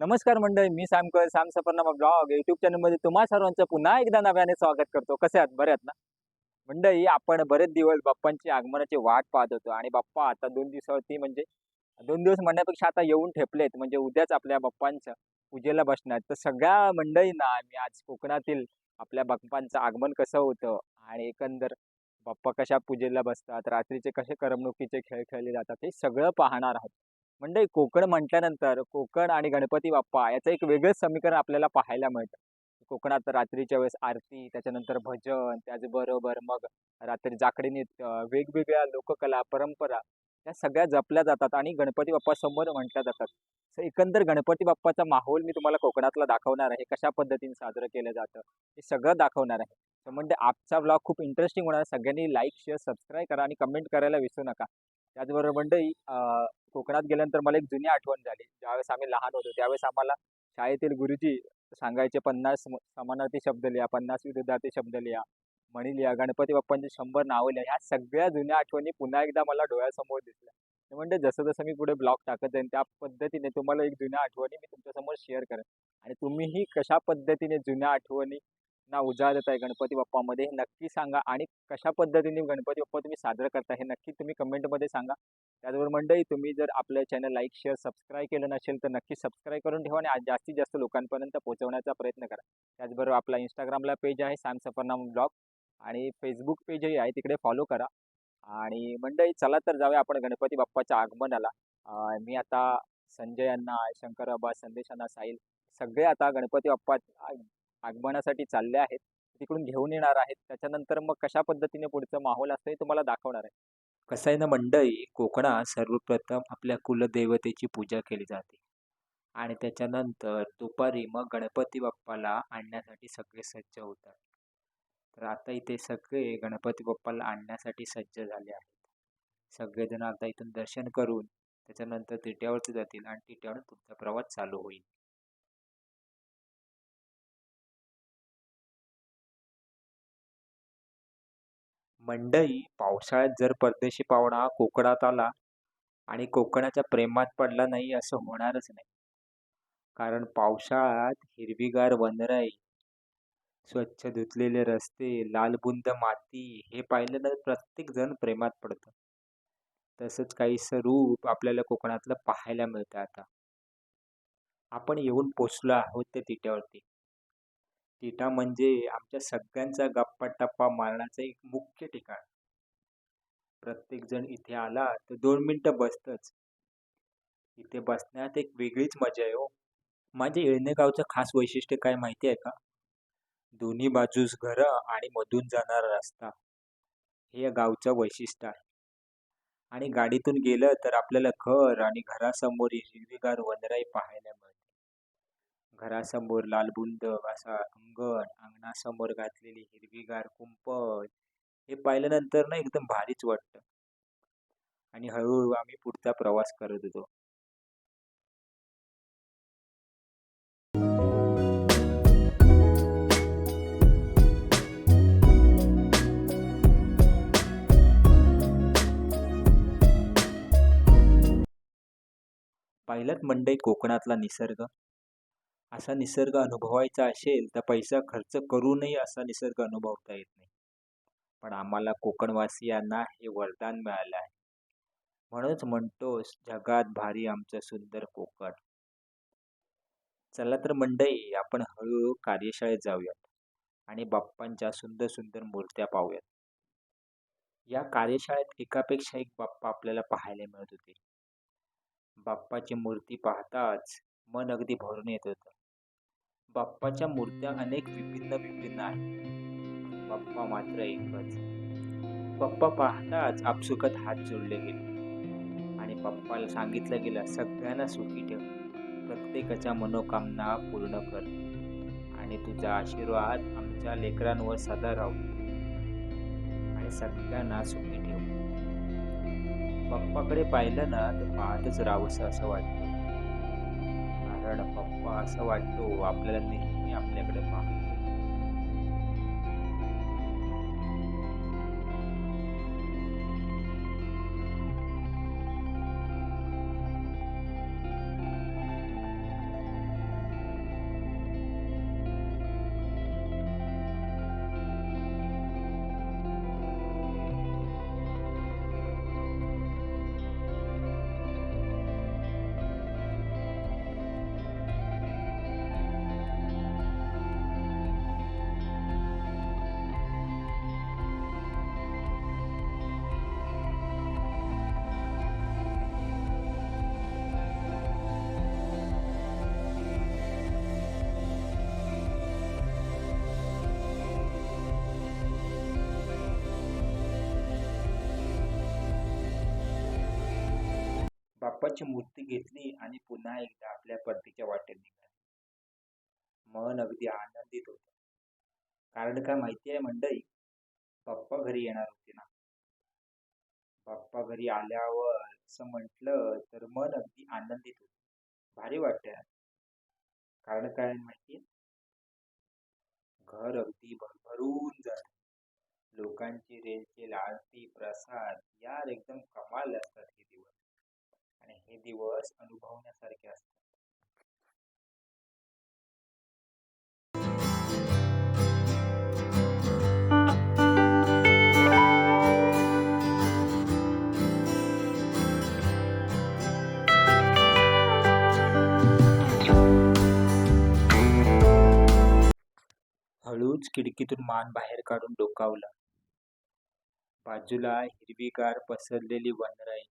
नमस्कार मंडळी मी सॅमकर सॅम सफरनामा ब्लॉग युट्यूब चॅनलमध्ये तुम्हा सर्वांचं पुन्हा एकदा नव्याने स्वागत करतो. कसे आहात? बरे आहात ना? मंडळी आपण बरेच दिवस बाप्पांची आगमनाची वाट पाहत होतो आणि बाप्पा आता दोन दिवसावरती म्हणजे दोन दिवस म्हणण्यापेक्षा आता येऊन ठेपलेत. म्हणजे उद्याच आपल्या बाप्पांच्या पूजेला बसणार. तर सगळ्या मंडळींना मी आज कोकणातील आपल्या बाप्पांचं आगमन कसं होतं आणि एकंदर बाप्पा कशा पूजेला बसतात रात्रीचे कसे करमणुकीचे खेळ खेळले जातात हे सगळं पाहणार आहोत. म्हणजे कोकण म्हटल्यानंतर कोकण आणि गणपती बाप्पा याचं एक वेगळंच समीकरण आपल्याला पाहायला मिळतं. कोकणात रात्रीच्या वेळेस आरती त्याच्यानंतर भजन त्याचबरोबर मग रात्री जाकडी नृत्य वेगवेगळ्या लोककला परंपरा या सगळ्या जपल्या जातात आणि गणपती बाप्पा समोर म्हटल्या जातात. तर एकंदर गणपती बाप्पाचा माहोल मी तुम्हाला कोकणातला दाखवणार आहे कशा पद्धतीने साजरं केलं जातं हे सगळं दाखवणार आहे. तर म्हणजे आजचा ब्लॉग खूप इंटरेस्टिंग होणार सगळ्यांनी लाईक शेअर सबस्क्राईब करा आणि कमेंट करायला विसरू नका. त्याचबरोबर मंडळी कोकणात गेल्यानंतर मला एक जुनी आठवण झाली. ज्यावेळेस आम्ही लहान होतो त्यावेळेस आम्हाला शाळेतील गुरुजी सांगायचे पन्नास समानार्थी शब्द लिहा पन्नास विरुद्धार्थी शब्द लिहा म्हणी लिहा गणपती बाप्पांचे शंभर नावं लिहा. ह्या सगळ्या जुन्या आठवणी पुन्हा एकदा मला डोळ्यासमोर दिसल्या. म्हणजे जसं जसं मी पुढे ब्लॉग टाकत जाईन त्या पद्धतीने तुम्हाला एक जुन्या आठवणी मी तुमच्यासमोर शेअर करेन. आणि तुम्हीही कशा पद्धतीने जुन्या आठवणी ना उजाळत आहे. गणपती बाप्पामध्ये हे नक्की सांगा आणि कशा पद्धतीने गणपती बाप्पा तुम्ही साजरा करता हे नक्की तुम्ही कमेंटमध्ये सांगा. त्याचबरोबर मंडळी तुम्ही जर आपलं चॅनल लाईक शेअर सबस्क्राईब केलं नसेल तर नक्की सबस्क्राईब करून ठेवा आणि जास्तीत जास्त लोकांपर्यंत पोहोचवण्याचा प्रयत्न करा. त्याचबरोबर आपला इंस्टाग्रामला पेज आहे सॅम सफरनाम ब्लॉग आणि फेसबुक पेजही आहे तिकडे फॉलो करा. आणि मंडळी चला तर जाऊया आपण गणपती बाप्पाच्या आगमनाला. मी आता संजय यांना शंकर बाबा संदेशांना साहिल सगळे आता गणपती बाप्पा आगमनासाठी चालले आहेत तिकडून घेऊन येणार आहेत. त्याच्यानंतर मग कशा पद्धतीने पुढचं माहोल असतं हे तुम्हाला दाखवणार आहे. कसं आहे ना मंडळी कोकणात सर्वप्रथम आपल्या कुलदेवतेची पूजा केली जाते. आणि त्याच्यानंतर दुपारी मग गणपती बाप्पाला आणण्यासाठी सगळे सज्ज होतात. तर आता इथे सगळे गणपती बाप्पाला आणण्यासाठी सज्ज झाले आहेत. सगळेजण आता इथून दर्शन करून त्याच्यानंतर तिट्यावरती जातील आणि तिट्यावरून तुमचा प्रवास चालू होईल. मंडई पावसाळ्यात जर परदेशी पाहुणा कोकणात आला आणि कोकणाच्या प्रेमात पडला नाही असं होणारच नाही. कारण पावसाळ्यात हिरवीगार वनराई स्वच्छ धुतलेले रस्ते लालबुंद माती हे पाहिलं प्रत्येक जण प्रेमात पडतं. तसंच काही स्वरूप आपल्याला कोकणातलं पाहायला मिळतं आता. आपण येऊन पोचलो आहोत त्या तिट्यावरती तिटा म्हणजे आमच्या सगळ्यांचा गप्पा टप्पा मारण्याचं एक मुख्य ठिकाण. प्रत्येकजण इथे आला तर दोन मिनटं बसतच. इथे बसण्यात एक वेगळीच मजा आहे हो. माझ्या येळणे गावचं खास वैशिष्ट्य काय माहिती आहे का? दोन्ही बाजूस घरं आणि मधून जाणारा रस्ता. हे या गावचं वैशिष्ट्य आहे. आणि गाडीतून गेलं तर आपल्याला घर आणि घरासमोर हिरवीगार वनराई पाहायला मिळते. घरासमोर लालबुंद असा अंगण अंगणासमोर घातलेली हिरवीगार कुंपण हे पाहिल्यानंतर ना एकदम भारीच वाटतं. आणि हळूहळू आम्ही पुढचा प्रवास करत होतो. पाहिलात मंडई कोकणातला निसर्ग? असा निसर्ग अनुभवायचा असेल तर पैसा खर्च करूनही असा निसर्ग अनुभवता येत नाही. पण आम्हाला कोकणवासियांना हे वरदान मिळालं आहे. म्हणूनच म्हणतोस जगात भारी आमचं सुंदर कोकण. चला तर मंडई आपण हळूहळू कार्यशाळेत जाऊयात आणि बाप्पांच्या सुंदर सुंदर मूर्त्या पाहूयात. या कार्यशाळेत एकापेक्षा एक बाप्पा आपल्याला पाहायला मिळत होते. बाप्पाची मूर्ती पाहताच मन अगदी भरून येत होतं. बाप्पाच्या मूर्त्या अनेक विभिन्न विभिन्न आहेत. बाप्पा मात्र एकच. बाप्पा पाहताच आपसुकत हात जोडले गेले. आणि बाप्पाला सांगितलं गेलं सगळ्यांना सुखी ठेव. प्रत्येकाच्या मनोकामना पूर्ण कर. आणि तुझा आशीर्वाद आमच्या लेकरांवर सदा राहू. आणि सगळ्यांना सुखी ठेव. पप्पाकडे पाहिलं ना तर पाहतच राहावंसं असं वाटतं. कारण पप्पा असं वाटतो हो, आपल्याला नेहमी आपल्याकडे पाहतो बाप्पाची मूर्ती घेतली आणि पुन्हा एकदा आपल्या परतीच्या वाटेत निघाली. मन अगदी आनंदित होत. कारण काय माहिती आहे मंडळी? बाप्पा घरी येणार होते ना. बाप्पा घरी आल्यावर असं म्हटलं तर मन अगदी आनंदित होत. भारी वाटतंय कारण काय माहितीये घर अगदी भरभरून जात लोकांची रेलचेल आरती प्रसाद यार एकदम कमाल असतात. आणि हे दिवस अनुभवण्यासारखे असतात. हळूच खिडकीतून मान बाहेर काढून डोकावला. बाजूला हिरवीगार पसरलेली वनराई.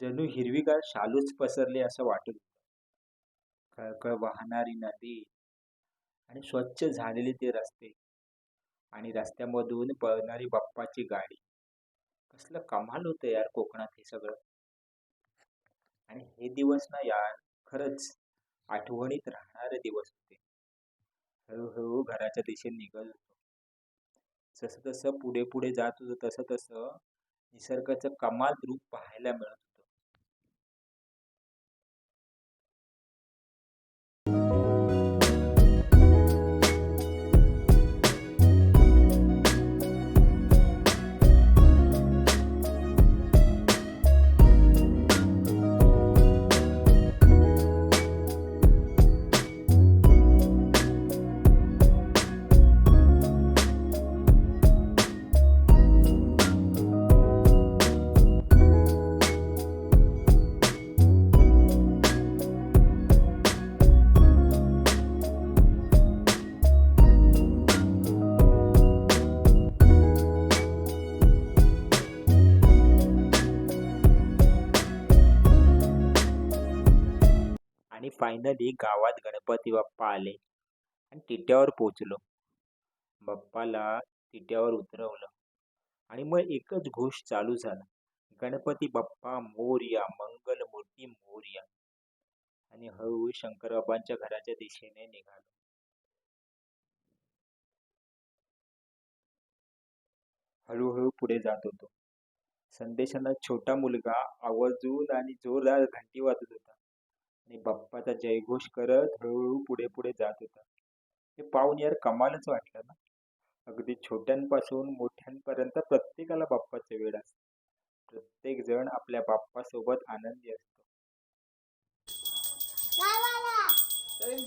जणू हिरवीगार शालूच पसरले असं वाटत होतं. खळखळ वाहणारी नदी आणि स्वच्छ झालेले ते रस्ते आणि रस्त्यामधून पळणारी बाप्पाची गाडी. कसलं कमाल होतं यार कोकणात हे सगळं. आणि हे दिवस ना यार खरंच आठवणीत राहणारे दिवस होते. हळूहळू घराच्या दिशेने निघत होतो. जसं तसं पुढे पुढे जात होतो तसं तसं निसर्गाचं कमाल रूप पाहायला मिळत होतं गावात गणपती बाप्पा आले आणि तिट्यावर पोचलो बाप्पाला तिट्यावर उतरवलं आणि मग एकच घोष चालू झाला. गणपती बाप्पा मोरया मंगल मूर्ती मोर्या. आणि हळूहळू शंकरबाबांच्या घराच्या दिशेने निघालो. हळूहळू पुढे जात होतो. संदेशाला छोटा मुलगा आवर्जून आणि जोरदार घंटी वाजत होता. आणि बाप्पाचा जयघोष करत हळूहळू पुढे पुढे जात होता. हे पाहून यार कमालच वाटलं ना. अगदी छोट्यांपासून मोठ्यांपर्यंत प्रत्येकाला बाप्पाचे वेळ असते. प्रत्येक जण आपल्या बाप्पासोबत आनंदी असतो. ट्रेन